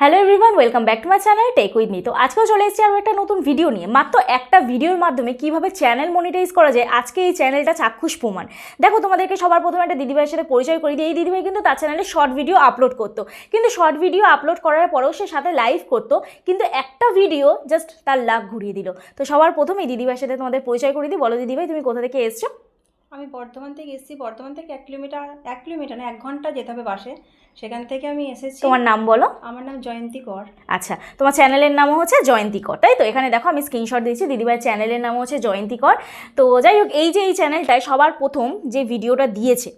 Hello everyone welcome back to my channel tech with me তো আজকেও চলে এসেছি আরও একটা নতুন ভিডিও নিয়ে। মাত্র একটা ভিডিওর মাধ্যমে কীভাবে চ্যানেল মনিটাইজ করা যায়, আজকে এই চ্যানেলটা চাক্ষুষ প্রমাণ। দেখো, তোমাদেরকে সবার প্রথমে একটা দিদিভাইয়ের সাথে পরিচয় করে দিই। এই দিদিভাই কিন্তু তার চ্যানেলে শর্ট ভিডিও আপলোড করতো। কিন্তু শর্ট ভিডিও আপলোড করার পরেও সে সাথে লাইভ করতো। কিন্তু একটা ভিডিও জাস্ট তার লাভ ঘুরিয়ে দিল। তো সবার প্রথমে এই দিদিভাইয়ের সাথে তোমাদের পরিচয় করে দিই। বলো দিদিভাই, তুমি কোথা থেকে এসছো? আমি বর্ধমান থেকে এসেছি। বর্ধমান থেকে এক কিলোমিটার এক কিলোমিটার না এক ঘণ্টা যেতে হবে বাসে। সেখান থেকে আমি এসেছি। তোমার নাম বলো? আমার নাম জয়ন্তী কর। আচ্ছা তোমার চ্যানেলের নামও হচ্ছে জয়ন্তী কর তাই তো? এখানে দেখো আমি স্ক্রিনশট দিয়েছি দিদিভাইয়ের চ্যানেলের নাম হচ্ছে জয়ন্তী কর। তো যাই হোক এই যে এই চ্যানেলটায় সবার প্রথম যে ভিডিওটা দিয়েছে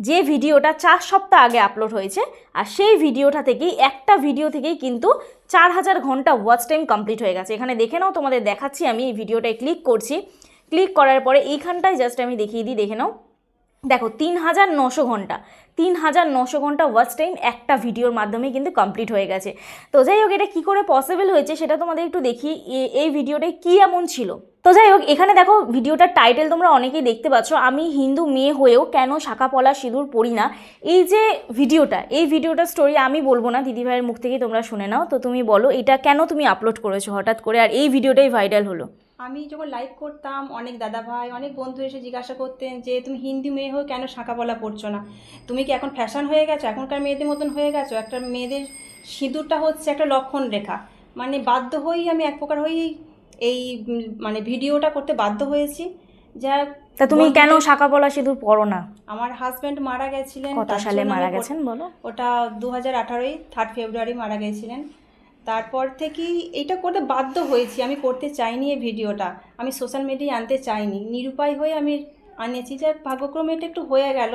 যে ভিডিওটা চার সপ্তাহ আগে আপলোড হয়েছে আর সেই ভিডিওটা থেকেই একটা ভিডিও থেকেই কিন্তু চার হাজার ঘণ্টা ওয়াচ টাইম কমপ্লিট হয়ে গেছে। এখানে দেখে নাও তোমাদের দেখাচ্ছি আমি এই ভিডিওটায় ক্লিক করছি। ক্লিক করার পরে এইখানটায় জাস্ট আমি দেখিয়ে দিই, দেখে নাও। দেখো তিন হাজার নশো ঘণ্টা তিন হাজার নশো ঘণ্টা ওয়াচ টাইম একটা ভিডিওর মাধ্যমে কিন্তু কমপ্লিট হয়ে গেছে। তো যাই হোক, এটা কী করে পসিবল হয়েছে সেটা তোমাদের একটু দেখি এই ভিডিওটায় কী এমন ছিল? তো যাই হোক, এখানে দেখো ভিডিওটার টাইটেল তোমরা অনেকেই দেখতে পাচ্ছ। আমি হিন্দু মেয়ে হয়েও কেন শাখা পলা সিঁদুর পড়ি না? এই যে ভিডিওটা এই ভিডিওটার স্টোরি আমি বলব না দিদিভাইয়ের মুখ থেকেই তোমরা শুনে নাও। তো তুমি বলো, এটা কেন তুমি আপলোড করেছ হঠাৎ করে? আর এই ভিডিওটাই ভাইরাল হলো। আমি যখন লাইভ করতাম অনেক দাদা ভাই অনেক বন্ধু এসে জিজ্ঞাসা করতেন যে তুমি হিন্দি মেয়ে হয়ে কেন শাঁখা বলা পড়ছো না? তুমি কি এখন ফ্যাশন হয়ে গেছো? এখনকার মেয়েদের মতন হয়ে গেছো? একটা মেয়েদের সিঁদুরটা হচ্ছে একটা লক্ষণ রেখা। মানে বাধ্য হয়েই আমি এক প্রকার হয়েই এই মানে ভিডিওটা করতে বাধ্য হয়েছি। যা তা তুমি কেন শাখা পলা সিঁদুর পড়ো না? আমার হাজব্যান্ড মারা গেছিলেন কত সালে মারা গেছেন বলো? ওটা দু হাজার আঠারোই থার্ড ফেব্রুয়ারি মারা গেছিলেন। তারপর থেকেই এটা করতে বাধ্য হয়েছি। আমি করতে চাইনি এই ভিডিওটা। আমি সোশ্যাল মিডিয়ায় আনতে চাইনি। নিরুপায় হয়ে আমি আনেছি। যার ভাগ্যক্রমে এটা একটু হয়ে গেল।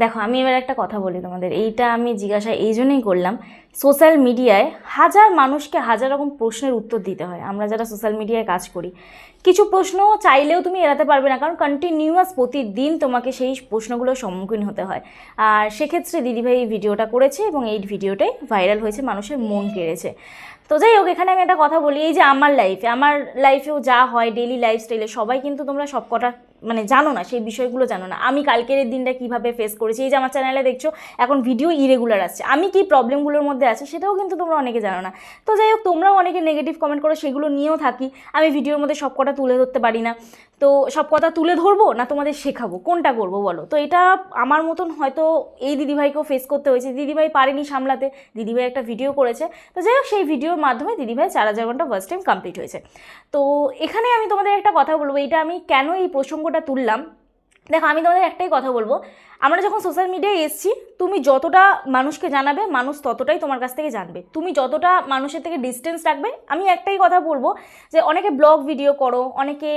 দেখো, আমি এবার একটা কথা বলি তোমাদের। এইটা আমি জিজ্ঞাসা, এই জন্যই করলাম সোশ্যাল মিডিয়ায় হাজার মানুষকে হাজার রকম প্রশ্নের উত্তর দিতে হয়। আমরা যারা সোশ্যাল মিডিয়ায় কাজ করি, কিছু প্রশ্ন চাইলেও তুমি এড়াতে পারবে না, কারণ কন্টিনিউয়াস প্রতিদিন তোমাকে সেই প্রশ্নগুলোর সম্মুখীন হতে হয়। আর সেক্ষেত্রে দিদিভাই এই ভিডিওটা করেছে এবং এই ভিডিওটাই ভাইরাল হয়েছে, মানুষের মন কেড়েছে। তো যাই হোক, এখানে আমি একটা কথা বলি, এই যে আমার লাইফে আমার লাইফেও যা হয় ডেলি লাইফস্টাইলে সবাই কিন্তু তোমরা সব কটা মানে জানো না, সেই বিষয়গুলো জানো না। আমি কালকের দিনটা কীভাবে ফেস করেছি, এই যে আমার চ্যানেলে দেখছ, এখন ভিডিও ইরেগুলার আছে আমি কি প্রবলেমগুলোর মধ্যে আছে সেটাও কিন্তু তোমরা অনেকে জানো না। তো যাই হোক, তোমরাও অনেকে নেগেটিভ কমেন্ট করো, সেগুলো নিয়েও থাকি। আমি ভিডিওর মধ্যে সব কটা তুলে ধরতে পারি না। তো সব কথা তুলে ধরবো না তোমাদের শেখাবো? কোনটা করব বলো? তো এটা আমার মতন হয়তো এই দিদিভাইকেও ফেস করতে হয়েছে। দিদিভাই পারেনি সামলাতে, দিদিভাই একটা ভিডিও করেছে। তো যাই হোক, সেই ভিডিওর মাধ্যমে দিদিভাই চার হাজার ঘণ্টা ফার্স্ট টাইম কমপ্লিট হয়েছে। তো এখানে আমি তোমাদের একটা কথা বলব। এটা আমি কেন এই প্রসঙ্গটা তুললাম? দেখো, আমি তোমাদের একটাই কথা বলব। আমরা যখন সোশ্যাল মিডিয়ায় এসেছি, তুমি যতটা মানুষকে জানাবে, মানুষ ততটাই তোমার কাছ থেকে জানবে। তুমি যতটা মানুষের থেকে ডিস্টেন্স রাখবে, আমি একটাই কথা বলব যে, অনেকে ব্লগ ভিডিও করো, অনেকে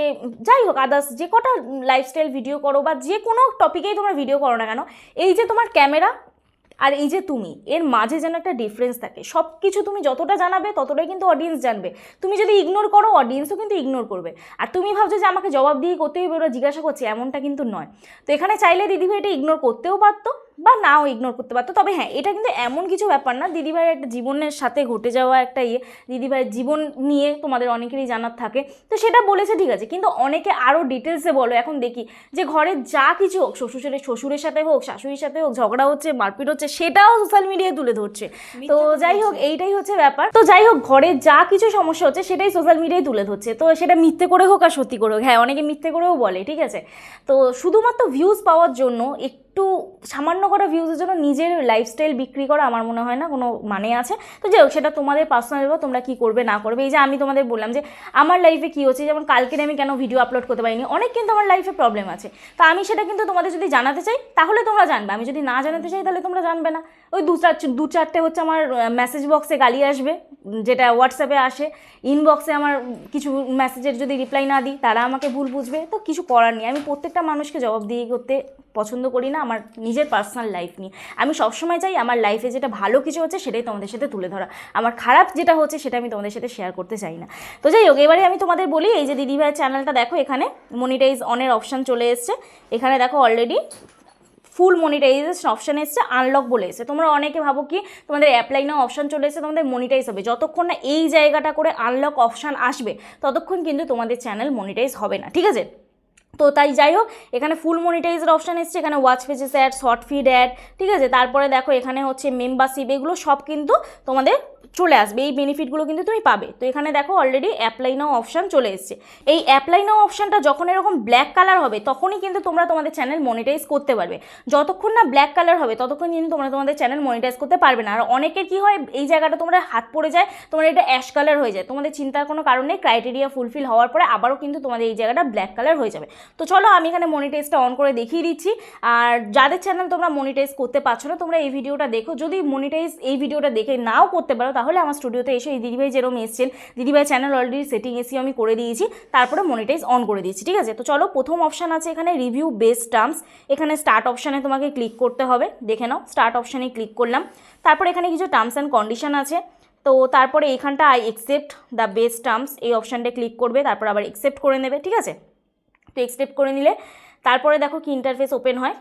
যাই হোক আদার্স যে কটা লাইফস্টাইল ভিডিও করো বা যে কোনো টপিকেই তোমরা ভিডিও করো না কেন, এই যে তোমার ক্যামেরা আর এই যে তুমি, এর মাঝে যেন একটা ডিফারেন্স থাকে। সব কিছু তুমি যতটা জানাবে, ততটাই কিন্তু অডিয়েন্স জানবে। তুমি যদি ইগনোর করো অডিয়েন্সও কিন্তু ইগনোর করবে। আর তুমি ভাবছ যে আমাকে জবাব দিয়ে করতেই ওরা জিজ্ঞাসা করছে, এমনটা কিন্তু নয়। তো এখানে চাইলে দিদিভাই এটা ইগনোর করতেও পারতো। বা নাও ইগনোর করতে পারতো। তবে হ্যাঁ এটা কিন্তু এমন কিছু ব্যাপার না। দিদিভাইয়ের একটা জীবনের সাথে ঘটে যাওয়া একটা ইয়ে দিদিভাইয়ের জীবন নিয়ে তোমাদের অনেকেরই জানার থাকে। তো সেটা বলেছে ঠিক আছে। কিন্তু অনেকে আরও ডিটেলসে বলো। এখন দেখি যে ঘরে যা কিছু হোক শ্বশুরের শ্বশুরের সাথে হোক শাশুড়ির সাথে হোক ঝগড়া হচ্ছে মারপিট হচ্ছে সেটাও সোশ্যাল মিডিয়ায় তুলে ধরছে। তো যাই হোক এইটাই হচ্ছে ব্যাপার। তো যাই হোক ঘরে যা কিছু সমস্যা হচ্ছে সেটাই সোশ্যাল মিডিয়ায় তুলে ধরছে। তো সেটা মিথ্যে করে হোক আর সত্যি করে হোক। হ্যাঁ অনেকে মিথ্যে করেও বলে ঠিক আছে। তো শুধুমাত্র ভিউজ পাওয়ার জন্য একটু সামান্য করা ভিউজের জন্য নিজের লাইফস্টাইল বিক্রি করা আমার মনে হয় না কোনো মানে আছে। তো যাই হোক, সেটা তোমাদের পার্সোনাল ব্যাপার, তোমরা কী করবে, না করবে। এই যে আমি তোমাদের বললাম যে আমার লাইফে কী হচ্ছে, যেমন কালকে আমি কেন ভিডিও আপলোড করতে পারিনি, অনেক কিন্তু আমার লাইফে প্রবলেম আছে। তো আমি সেটা কিন্তু তোমাদের যদি জানাতে চাই, তাহলে তোমরা জানবে। আমি যদি না জানাতে চাই, তাহলে তোমরা জানবে না। ওই দু চার দু চারটে হচ্ছে আমার মেসেজ বক্সে গালি আসবে, যেটা হোয়াটসঅ্যাপে আসে। ইনবক্সে আমার কিছু মেসেজের যদি রিপ্লাই না দিই, তারা আমাকে ভুল বুঝবে। তো কিছু করার নেই। আমি প্রত্যেকটা মানুষকে জবাব দিয়ে করতে পছন্দ করি না আমার নিজের পার্সোনাল লাইফ নিয়ে। আমি সবসময় চাই আমার লাইফে যেটা ভালো কিছু হচ্ছে সেটাই তোমাদের সাথে তুলে ধরা। আমার খারাপ যেটা হচ্ছে সেটা আমি তোমাদের সাথে শেয়ার করতে চাই না। তো যাই হোক, এবারে আমি তোমাদের বলি, এই যে দিদিভাইয়ের চ্যানেলটা দেখো এখানে মনিটাইজ অনের অপশান চলে এসছে। এখানে দেখো অলরেডি ফুল মনিটাইজেশন অপশান এসছে আনলক বলে এসছে। তোমরা অনেকে ভাবো কি, তোমাদের অ্যাপ্লাই নাও অপশান চলে এসেছে, তোমাদের মনিটাইজ হবে। যতক্ষণ না এই জায়গাটা করে আনলক অপশান আসবে, ততক্ষণ কিন্তু তোমাদের চ্যানেল মনিটাইজ হবে না। ঠিক আছে? তো তাই যাই হোক, এখানে ফুল মনিটাইজের অপশান এসছে, এখানে watch pages ad short feed ad ঠিক আছে? তারপরে দেখো এখানে হচ্ছে মেম্বারশিপ এগুলো সব কিন্তু তোমাদের চলে আসবে, এই বেনিফিটগুলো কিন্তু তুমি পাবে। তো এখানে দেখো অলরেডি অ্যাপ্লাই নাও অপশান চলে এসছে। এই অ্যাপ্লাই নাও অপশানটা যখন এরকম ব্ল্যাক কালার হবে, তখনই কিন্তু তোমরা তোমাদের চ্যানেল মনিটাইজ করতে পারবে। যতক্ষণ না ব্ল্যাক কালার হবে, ততক্ষণ কিন্তু তোমরা তোমাদের চ্যানেল মনিটাইজ করতে পারবে না। আর অনেকের কি হয়, এই জায়গাটা তোমরা হাত পড়ে যায় তোমার এটা অ্যাশ কালার হয়ে যায়। তোমাদের চিন্তার কোনো কারণ ক্রাইটেরিয়া ফুলফিল হওয়ার পরে আবারও কিন্তু তোমাদের এই জায়গাটা ব্ল্যাক কালার হয়ে যাবে। তো চলো আমি এখানে মনিটাইজটা অন করে দেখিয়ে দিচ্ছি। আর যাদের চ্যানেল তোমরা মনিটাইজ করতে পারছ না, তোমরা এই ভিডিওটা দেখো। যদি মনিটাইজ এই ভিডিওটা দেখে নাও করতে পারো তাহলে আমার স্টুডিওতে এসে এই দিদিভাই যেরকম এসছেন, দিদিভাই চ্যানেল অলরেডি সেটিং এসি আমি করে দিয়েছি। তারপরে মনিটাইজ অন করে দিয়েছি, ঠিক আছে? তো চলো, প্রথম অপশান আছে এখানে রিভিউ বেস টার্মস এখানে স্টার্ট অপশানে তোমাকে ক্লিক করতে হবে, দেখে নাও স্টার্ট অপশানে ক্লিক করলাম। তারপরে এখানে কিছু টার্মস অ্যান্ড কন্ডিশন আছে। তো তারপরে এখানটা I accept the base terms এই অপশানটা ক্লিক করবে, তারপর আবার একসেপ্ট করে নেবে, ঠিক আছে? তো একসেপ্ট করে নিলে, তারপরে দেখো কি ইন্টারফেস ওপেন হয়।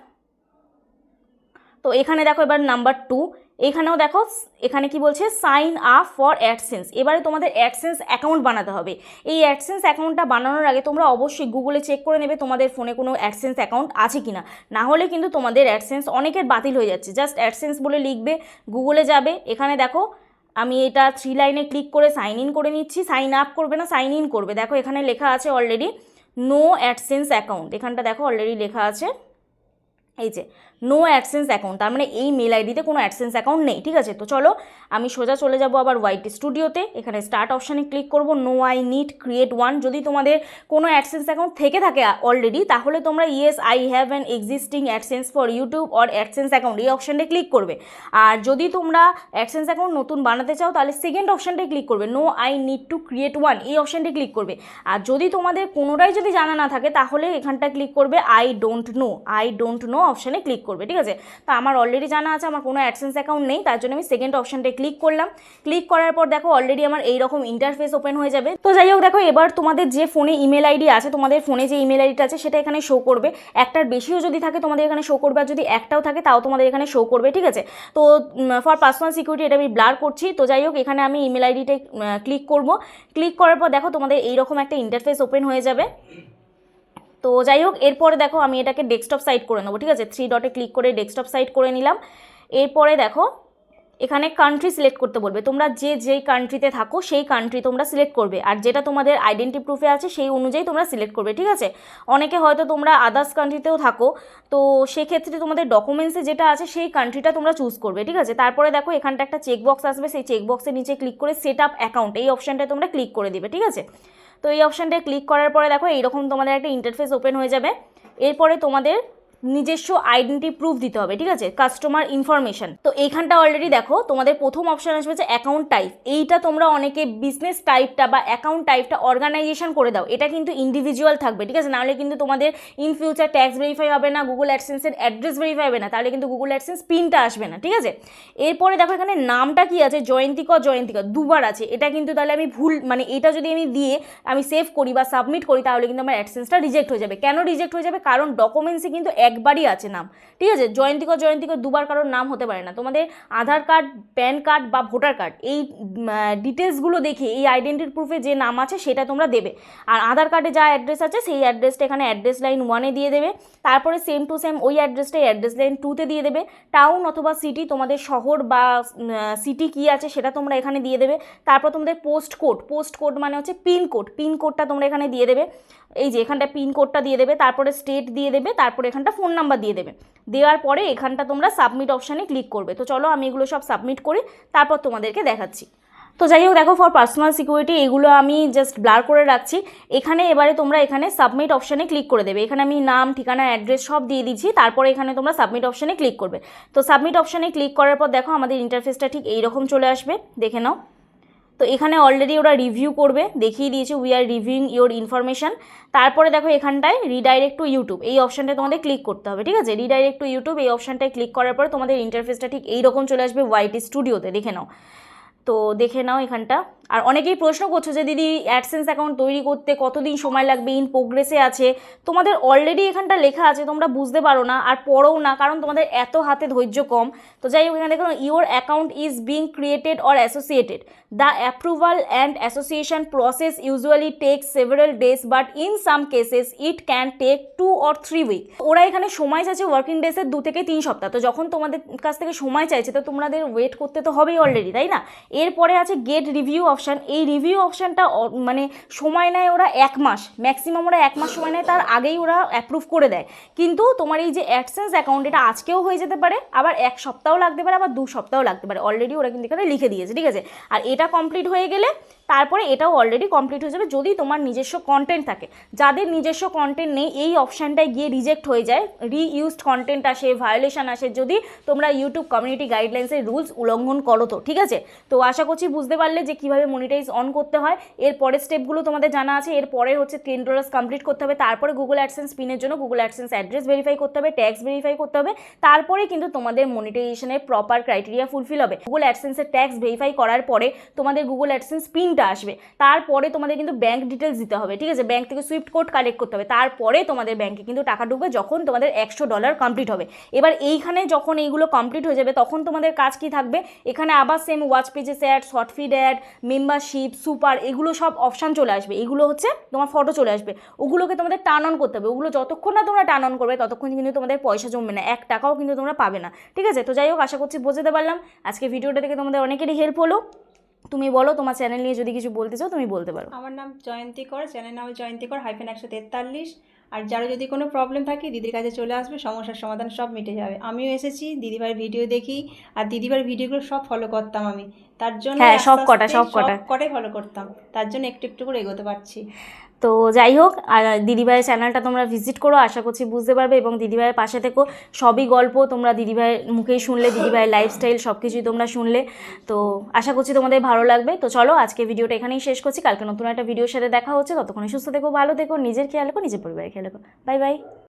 তো এখানে দেখো এবার নাম্বার টু এখানেও দেখো, এখানে কি বলছে সাইন আপ ফর অ্যাডসেন্স এবারে তোমাদের অ্যাডসেন্স অ্যাকাউন্ট বানাতে হবে। এই অ্যাডসেন্স অ্যাকাউন্টটা বানানোর আগে তোমরা অবশ্যই গুগলে চেক করে নেবে তোমাদের ফোনে কোনো অ্যাডসেন্স অ্যাকাউন্ট আছে কি না হলে কিন্তু তোমাদের অ্যাডসেন্স অনেকের বাতিল হয়ে যাচ্ছে। জাস্ট অ্যাডসেন্স বলে লিখবে গুগলে যাবে। এখানে দেখো, আমি এটা থ্রি লাইনে ক্লিক করে সাইন ইন করে নিচ্ছি। সাইন আপ করবে না সাইন ইন করবে। দেখো, এখানে লেখা আছে অলরেডি নো অ্যাডসেন্স অ্যাকাউন্ট এখানটা দেখো অলরেডি লেখা আছে। এই যে নো অ্যাডসেন্স অ্যাকাউন্ট তার মানে এই মেল আইডিতে কোনো অ্যাডসেন্স অ্যাকাউন্ট নেই, ঠিক আছে? তো চলো, আমি সোজা চলে যাব আবার ওয়াইট স্টুডিওতে এখানে স্টার্ট অপশানে ক্লিক করব no I need create one যদি তোমাদের কোনো অ্যাডসেন্স অ্যাকাউন্ট থেকে থাকে অলরেডি তাহলে তোমরা yes I have an existing AdSense for YouTube or AdSense account এই অপশানটা ক্লিক করবে। আর যদি তোমরা অ্যাডসেন্স অ্যাকাউন্ট নতুন বানাতে চাও, তাহলে সেকেন্ড অপশানটায় ক্লিক করবে no I need to create one এই অপশানটি ক্লিক করবে। আর যদি তোমাদের কোনোটাই যদি জানা না থাকে, তাহলে এখানটা ক্লিক করবে I don't know I don't know অপশানে ক্লিক করবে, ঠিক আছে? তো আমার অলরেডি জানা আছে, আমার কোনো অ্যাডসেন্স অ্যাকাউন্ট নেই, তার জন্য আমি সেকেন্ড অপশানটায় ক্লিক করলাম। ক্লিক করার পর দেখো অলরেডি আমার এইরকম ইন্টারফেস ওপেন হয়ে যাবে। তো যাই হোক, দেখো এবার তোমাদের যে ফোনে ইমেল আইডি আছে, তোমাদের ফোনে যে ইমেল আইডিটা আছে, সেটা এখানে শো করবে। একটার বেশিও যদি থাকে, তোমাদের এখানে শো করবে, আর যদি একটাও থাকে, তাও তোমাদের এখানে শো করবে, ঠিক আছে? তো ফর পার্সোনাল সিকিউরিটি এটা আমি ব্লার করছি। তো যাই হোক, এখানে আমি ইমেল আইডিতে ক্লিক করব। ক্লিক করার পর দেখো তোমাদের এইরকম একটা ইন্টারফেস ওপেন হয়ে যাবে। তো যাই হোক, এরপরে দেখো আমি এটাকে ডেস্কটপ সাইট করে নেব, ঠিক আছে? থ্রি ডটে ক্লিক করে ডেস্কটপ সাইট করে নিলাম। এরপরে দেখো, এখানে কান্ট্রি সিলেক্ট করতে বলবে। তোমরা যে যেই কান্ট্রিতে থাকো, সেই কান্ট্রি তোমরা সিলেক্ট করবে। আর যেটা তোমাদের আইডেন্টি প্রুফে আছে, সেই অনুযায়ী তোমরা সিলেক্ট করবে, ঠিক আছে? অনেকে হয়তো তোমরা আদার্স কান্ট্রিতেও থাকো, তো সেক্ষেত্রে তোমাদের ডকুমেন্টসে যেটা আছে, সেই কান্ট্রিটা তোমরা চুজ করবে, ঠিক আছে? তারপরে দেখো, এখানটা একটা চেকবক্স আসবে, সেই চেকবক্সের নিচে ক্লিক করে সেট আপ অ্যাকাউন্ট এই অপশানটায় তোমরা ক্লিক করে দেবে, ঠিক আছে? তো এই অপশানটায় ক্লিক করার পরে দেখো এইরকম তোমাদের একটা ইন্টারফেস ওপেন হয়ে যাবে। এরপরে তোমাদের নিজস্ব আইডেন্টি প্রুফ দিতে হবে, ঠিক আছে? কাস্টমার ইনফরমেশন তো এইখানটা অলরেডি দেখো, তোমাদের প্রথম অপশন আসবে যে অ্যাকাউন্ট টাইপ এইটা তোমরা অনেকে বিজনেস টাইপটা বা অ্যাকাউন্ট টাইপটা অর্গানাইজেশন করে দাও। এটা কিন্তু ইন্ডিভিজুয়াল থাকবে, ঠিক আছে? নাহলে কিন্তু তোমাদের ইন ফিউচার ট্যাক্স ভেরিফাই হবে না গুগল অ্যাডসেন্সের অ্যাড্রেস ভেরিফাই হবে না, তাহলে কিন্তু গুগল অ্যাডসেন্স পিনটা আসবে না, ঠিক আছে? এরপরে দেখো এখানে নামটা কি আছে? জয়ন্তিকর জয়ন্তিকর দুবার আছে। এটা কিন্তু তাহলে আমি ভুল মানে এটা যদি আমি দিয়ে আমি সেভ করি বা সাবমিট করি, তাহলে কিন্তু আমার অ্যাডসেন্সটা রিজেক্ট হয়ে যাবে। কেন রিজেক্ট হয়ে যাবে? কারণ ডকুমেন্টসে কিন্তু একবারই আছে নাম। ঠিক আছে? জয়ন্তিকর জয়ন্তিকর দুবার কারোর নাম হতে পারে না। তোমাদের আধার কার্ড, প্যান কার্ড বা ভোটার কার্ড, এই ডিটেলসগুলো দেখে এই আইডেন্টি প্রুফে যে নাম আছে সেটা তোমরা দেবে। আর আধার কার্ডে যা অ্যাড্রেস আছে সেই অ্যাড্রেসটা এখানে অ্যাড্রেস লাইন ওয়ানে দিয়ে দেবে। তারপরে সেম টু সেম ওই অ্যাড্রেসটাই অ্যাড্রেস লাইন টুতে দিয়ে দেবে। টাউন অথবা সিটি তোমাদের শহর বা সিটি কী আছে সেটা তোমরা এখানে দিয়ে দেবে। তারপর তোমাদের পোস্ট কোড পোস্ট কোড মানে হচ্ছে পিন কোড পিন কোডটা তোমরা এখানে দিয়ে দেবে। এই যে এখানটা পিন কোডটা দিয়ে দেবে, তারপরে স্টেট দিয়ে দেবে, তারপরে এখানটা ফোন নাম্বার দিয়ে দেবে। দেওয়ার পরে এখানটা তোমরা সাবমিট অপশানে ক্লিক করবে। তো চলো আমি এগুলো সব সাবমিট করি, তারপর তোমাদেরকে দেখাচ্ছি। তো যাই হোক, দেখো ফর পার্সোনাল সিকিউরিটি এগুলো আমি জাস্ট ব্লার করে রাখছি। এখানে এবারে তোমরা এখানে সাবমিট অপশানে ক্লিক করে দেবে। এখানে আমি নাম, ঠিকানা অ্যাড্রেস সব দিয়ে দিচ্ছি, তারপরে এখানে তোমরা সাবমিট অপশানে ক্লিক করবে। তো সাবমিট অপশানে ক্লিক করার পর দেখো আমাদের ইন্টারফেসটা ঠিক এইরকম চলে আসবে। দেখে নাও। তো এখানে অলরেডি ওরা রিভিউ করবে, দেখিয়ে দিয়েছে we are reviewing your information তারপরে দেখো এখানটায় রিডাইরেক্ট টু ইউটিউব এই অপশানটায় তোমাদের ক্লিক করতে হবে, ঠিক আছে? রিডাইরেক্ট টু ইউটিউব এই অপশানটায় ক্লিক করার পরে তোমাদের ইন্টারফেসটা ঠিক এইরকম চলে আসবে ওয়াইটি স্টুডিওতে দেখে নাও। তো দেখে নাও এখানটা। আর অনেকেই প্রশ্ন করছ যে, দিদি অ্যাডসেন্স অ্যাকাউন্ট তৈরি করতে কতদিন সময় লাগবে? ইন প্রোগ্রেসে আছে। তোমাদের অলরেডি এখানটা লেখা আছে, তোমরা বুঝতে পারো না আর পড়োও না, কারণ তোমাদের এত হাতে ধৈর্য কম। তো যাই হোক, এখানে দেখো your account is being created or associated the approval and association process usually take several days but in some cases it can take two or three week ওরা এখানে সময় চাইছে ওয়ার্কিং ডেসের দু থেকে তিন সপ্তাহ। তো যখন তোমাদের কাছ থেকে সময় চাইছে, তো তোমাদের ওয়েট করতে তো হবেই অলরেডি তাই না? এরপরে আছে গেট রিভিউ অপশান এই রিভিউ অপশানটা মানে সময় নেয় ওরা এক মাস। ম্যাক্সিমাম ওরা এক মাস সময় নেয়, তার আগেই ওরা অ্যাপ্রুভ করে দেয়। কিন্তু তোমার এই যে অ্যাডসেন্স অ্যাকাউন্ট এটা আজকেও হয়ে যেতে পারে, আবার এক সপ্তাহও লাগতে পারে, আবার দু সপ্তাহও লাগতে পারে। অলরেডি ওরা কিন্তু এখানে লিখে দিয়েছে, ঠিক আছে? আর এটা কমপ্লিট হয়ে গেলে তারপরে এটাও অলরেডি কমপ্লিট হয়ে যাবে যদি তোমার নিজস্ব কন্টেন্ট থাকে। যাদের নিজস্ব কন্টেন্ট নেই, এই অপশানটায় গিয়ে রিজেক্ট হয়ে যায় রিইউজড কন্টেন্ট আসে ভায়োলেশন আসে, যদি তোমরা ইউটিউব কমিউনিটি গাইডলাইন্সের রুলস উল্লঙ্ঘন করো তো, ঠিক আছে? তো আশা করছি বুঝতে পারলে যে কীভাবে মনিটাইজ অন করতে হয়। এর পরের স্টেপগুলো তোমাদের জানা আছে। এরপরে হচ্ছে টেন ডলার্স কমপ্লিট করতে হবে। তারপরে গুগল অ্যাডসেন্স পিনের জন্য গুগল অ্যাডসেন্স অ্যাড্রেস ভেরিফাই করতে হবে ট্যাক্স ভেরিফাই করতে হবে। তারপরে কিন্তু তোমাদের মনিটাইজেশনের প্রপার ক্রাইটেরিয়া ফুলফিল হবে। গুগল অ্যাডসেন্সের ট্যাক্স ভেরিফাই করার পরে তোমাদের গুগল অ্যাডসেন্স পিনটা আসবে। তারপরে তোমাদের কিন্তু ব্যাঙ্ক ডিটেলস দিতে হবে, ঠিক আছে? ব্যাঙ্ক থেকে সুইফট কোড কালেক্ট করতে হবে। তারপরে তোমাদের ব্যাঙ্কে কিন্তু টাকা ঢুকবে যখন তোমাদের একশো ডলার কমপ্লিট হবে। এবার এইখানে যখন এইগুলো কমপ্লিট হয়ে যাবে, তখন তোমাদের কাজ কি থাকবে? এখানে আবার same watch pages ad short feed ad membership super এগুলো সব অপশান চলে আসবে। এগুলো হচ্ছে তোমার ফটো চলে আসবে। ওগুলোকে তোমাদের টার্ন অন করতে হবে। ওগুলো যতক্ষণ না তোমরা টার্ন অন করবে, ততক্ষণ কিন্তু তোমাদের পয়সা জমবে না। এক টাকাও কিন্তু তোমরা পাবে না। ঠিক আছে? তো যাই হোক, আশা করছি বোঝাতে পারলাম। আজকে ভিডিওটা থেকে তোমাদের অনেকেরই হেল্প হলো। তুমি বলো, তোমার চ্যানেল নিয়ে যদি কিছু বলতে চাও, তুমি বলতে পারো। আমার নাম জয়ন্তী কর চ্যানেল নাম জয়ন্তী কর হাইফেন একশো তেতাল্লিশ। আর যারা যদি কোনো প্রবলেম থাকে, দিদির কাছে চলে আসবে, সমস্যার সমাধান সব মিটে যাবে। আমিও এসেছি, দিদিভাইয়ের ভিডিও দেখি, আর দিদিভাইয়ের ভিডিওগুলো সব ফলো করতাম আমি। তার জন্য হ্যাঁ, সব কটা, সব কটা। কটাই ফলো করতাম। তার জন্য একটু একটু করে এগোতে পারছি। তো যাই হোক দিদিভাইয়ের চ্যানেলটা তোমরা ভিজিট করো আশা করছি বুঝতে পারবে। এবং দিদিভাইয়ের পাশে থেকো সবই গল্প তোমরা দিদিভাইয়ের মুখেই শুনলে দিদিভাইয়ের লাইফস্টাইল সব কিছুই তোমরা শুনলে। তো আশা করছি তোমাদের ভালো লাগবে। তো চলো আজকে ভিডিওটা এখানেই শেষ করছি। কালকে নতুন একটা ভিডিওর সাথে দেখা হচ্ছে। ততক্ষণে সুস্থ থেকো ভালো থেকো নিজের খেয়াল রেখো নিজের পরিবারের খেয়াল রেখো। Bye bye